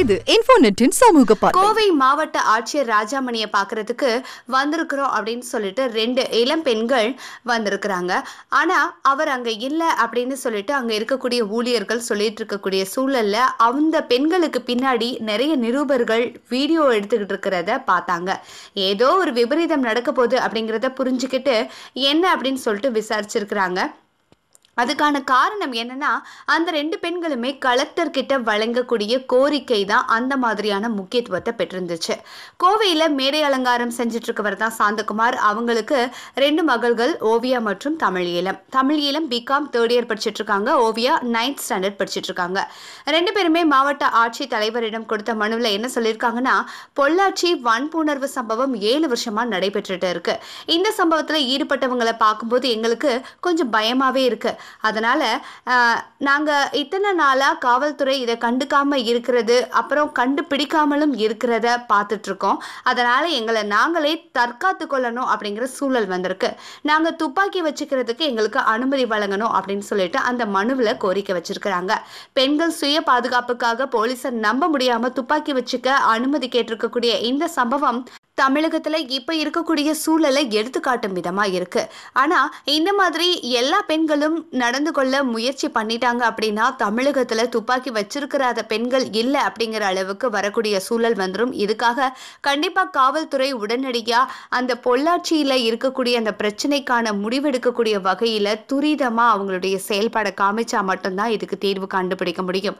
இது இன்ஃபோநெட்டின் சமூக பார்வை. கோவை மாவட்ட ஆட்சியர் ராஜாமணியை பார்க்கறதுக்கு வந்திருக்கிறோம் அப்படின்னு சொல்லிட்டு ரெண்டு இளம் பெண்கள் வந்திருக்கிறாங்க. ஆனா அவர் அங்க இல்லை அப்படின்னு சொல்லிட்டு அங்க இருக்கக்கூடிய ஊழியர்கள் சொல்லிட்டு இருக்கக்கூடிய சூழல்ல அந்த பெண்களுக்கு பின்னாடி நிறைய நிருபர்கள் வீடியோ எடுத்துக்கிட்டு இருக்கிறத பார்த்தாங்க. ஏதோ ஒரு விபரீதம் நடக்க போகுது அப்படிங்கிறத புரிஞ்சுக்கிட்டு என்ன அப்படின்னு சொல்லிட்டு விசாரிச்சிருக்கிறாங்க. அதுக்கான காரணம் என்னன்னா அந்த ரெண்டு பெண்களுமே கலெக்டர் கிட்ட வழங்கக்கூடிய கோரிக்கை தான் அந்த மாதிரியான முக்கியத்துவத்தை பெற்றிருந்துச்சு. கோவையில் மேடை அலங்காரம் செஞ்சுட்டு இருக்கவர் தான் சாந்தகுமார். அவங்களுக்கு ரெண்டு மகள்கள் ஓவியா மற்றும் Tamil Eelam Tamil Eelam BCom third year படிச்சுட்டு இருக்காங்க ஓவியா நைன்த் ஸ்டாண்டர்ட் படிச்சுட்டு இருக்காங்க ரெண்டு பேருமே மாவட்ட ஆட்சி தலைவரிடம் கொடுத்த மனுவில் என்ன சொல்லியிருக்காங்கன்னா பொள்ளாச்சி வன்புணர்வு சம்பவம் ஏழு வருஷமா நடைபெற்றுட்டு இருக்கு. இந்த சம்பவத்தில் ஈடுபட்டவங்களை பார்க்கும்போது எங்களுக்கு கொஞ்சம் பயமாவே இருக்கு. அதனால் நாங்கள் இத்தனை நாளாக காவல்துறை இதை கண்டுக்காமல் இருக்கிறது அப்புறம் கண்டுபிடிக்காமலும் இருக்கிறத பார்த்துட்ருக்கோம். அதனால் எங்களை நாங்களே தற்காத்து கொள்ளணும் அப்படிங்கிற சூழல் வந்திருக்கு. நாங்கள் துப்பாக்கி வச்சுக்கிறதுக்கு எங்களுக்கு அனுமதி வழங்கணும் அப்படின்னு சொல்லிட்டு அந்த மனுவில் கோரிக்கை வச்சிருக்கிறாங்க. பெண்கள் சுய பாதுகாப்புக்காக போலீஸை நம்ப முடியாமல் துப்பாக்கி வச்சுக்க அனுமதி கேட்டிருக்கக்கூடிய இந்த சம்பவம் தமிழகத்தில் இப்போ இருக்கக்கூடிய சூழலை எடுத்துக்காட்டும் விதமாக இருக்குது ஆனால் இந்த மாதிரி எல்லா பெண்களும் நடந்து கொள்ள முயற்சி பண்ணிட்டாங்க அப்படின்னா தமிழகத்தில் துப்பாக்கி வச்சிருக்கிற பெண்கள் இல்லை அப்படிங்கிற அளவுக்கு வரக்கூடிய சூழல் வந்துடும் இதுக்காக கண்டிப்பாக காவல்துறை உடனடியாக அந்த பொள்ளாச்சியில் இருக்கக்கூடிய அந்த பிரச்சனைக்கான முடிவெடுக்கக்கூடிய வகையில் துரிதமாக அவங்களுடைய செயல்பாடை காமிச்சா மட்டும்தான் இதுக்கு தீர்வு கண்டுபிடிக்க முடியும்.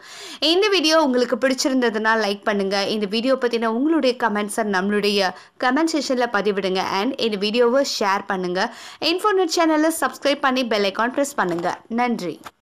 இந்த வீடியோ உங்களுக்கு பிடிச்சிருந்ததுன்னா லைக் பண்ணுங்கள் இந்த வீடியோ பற்றின உங்களுடைய கமெண்ட்ஸை நம்மளுடைய கமெண்ட் செஷனில் பதிவிடுங்க. அண்ட் என் வீடியோவை ஷேர் பண்ணுங்கள் இன்ஃபோநெட் சேனலை சப்ஸ்கிரைப் பண்ணி பெல் ஐக்கான் ப்ரெஸ் பண்ணுங்கள் நன்றி.